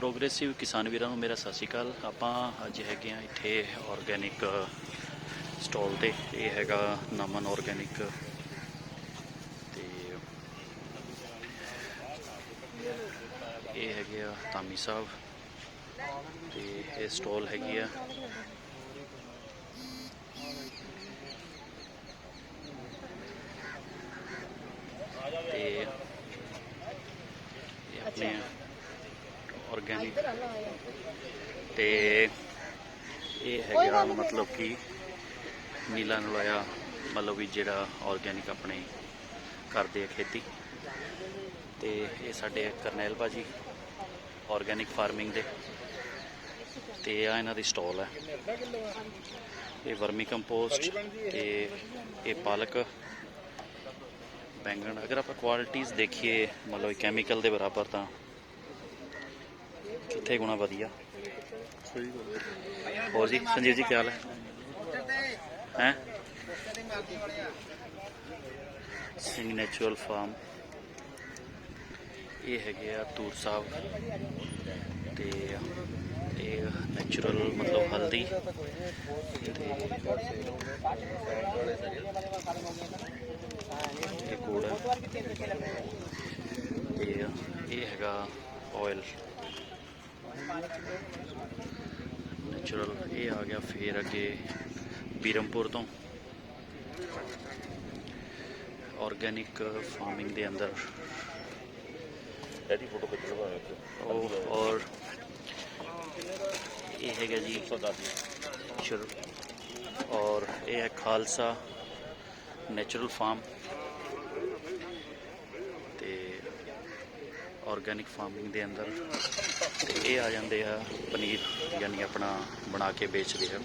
Progressive ਕਿਸਾਨ ਵੀਰਾਂ ਨੂੰ ਮੇਰਾ ਸਤਿ ਸ਼੍ਰੀ ਅਕਾਲ। ਆਪਾਂ ਅੱਜ ਹੈਗੇ ਆ ਇੱਥੇ ਆਰਗੈਨਿਕ ਸਟਾਲ ਤੇ। ਇਹ ਹੈਗਾ ਨਮਨ ਆਰਗੈਨਿਕ ਤੇ ਇਹ ਹੈਗੇ ਆ ਤਾਮੀ ਸਾਹਿਬ। ਤੇ ਇਹ ਸਟਾਲ ਹੈਗੀ ਆ। ਤੇ ਇਹ ਆਪਣੇ ਆਰਗੈਨਿਕ ਤੇ ਇਹ ਹੈਗਾ ਮਤਲਬ ਕਿ ਨੀਲਾ ਨਲਾਇਆ ਮਤਲਬ ਵੀ ਜਿਹੜਾ ਆਰਗੈਨਿਕ ਆਪਣੇ ਕਰਦੇ ਆ ਖੇਤੀ। ਤੇ ਇਹ ਸਾਡੇ ਕਰਨੈਲ ਭਾਜੀ ਆਰਗੈਨਿਕ ਫਾਰਮਿੰਗ ਦੇ। ਤੇ ਆ ਇਹਨਾਂ ਦੀ ਸਟਾਲ ਹੈ ਇਹ ਵਰਮੀ ਕੰਪੋਸਟ ਤੇ ਇਹ ਪਾਲਕ। ਬੈਂਗਣ ਅਗਰ ਆਪਾਂ ਕੁਆਲਿਟੀਆਂ ਦੇਖੀਏ ਮਤਲਬ ਕੈਮੀਕਲ ਦੇ ਬਰਾਬਰ ਤਾਂ ਕਿੱਥੇ ਗੁਣਾ ਵਧੀਆ। ਹੋਰ ਜੀ, ਸੰਜੀਵ ਜੀ, ਕੀ ਹਾਲ ਹੈ? ਹੈ? ਸਿੰਘ ਨੈਚੁਰਲ ਫਾਰਮ ਇਹ ਹੈਗੇ ਆ ਤੂਰ ਸਾਹਿਬ। ਤੇ ਇਹ ਨੈਚੁਰਲ ਮਤਲਬ ਹਲਦੀ। ਤੇ ਇਹ ਗੁੜ। ਹੈ ਤੇ ਇਹ ਹੈਗਾ ਆਇਲ ਨੈਚੁਰਲ ਇਹ ਆ ਗਿਆ ਫੇਰ ਅੱਗੇ ਬੀਰਮਪੁਰ ਤੋਂ ਆਰਗੈਨਿਕ ਫਾਰਮਿੰਗ ਦੇ ਅੰਦਰ ਇਹਦੀ ਫੋਟੋ ਖਿੱਚ ਲਵਾ ਇੱਕ ਉਹ ਔਰ ਇਹ ਹੈਗਾ ਜੀ ਸਦਾ ਦੀ ਸ਼ੁਰੂ ਔਰ ਇਹ ਹੈ ਖਾਲਸਾ ਨੈਚੁਰਲ ਫਾਰਮ ਤੇ ਆਰਗੈਨਿਕ ਫਾਰਮਿੰਗ ਦੇ ਅੰਦਰ ਇਹ ਆ ਜਾਂਦੇ ਆ ਪਨੀਰ ਯਾਨੀ ਆਪਣਾ ਬਣਾ ਕੇ ਵੇਚਦੇ ਆ।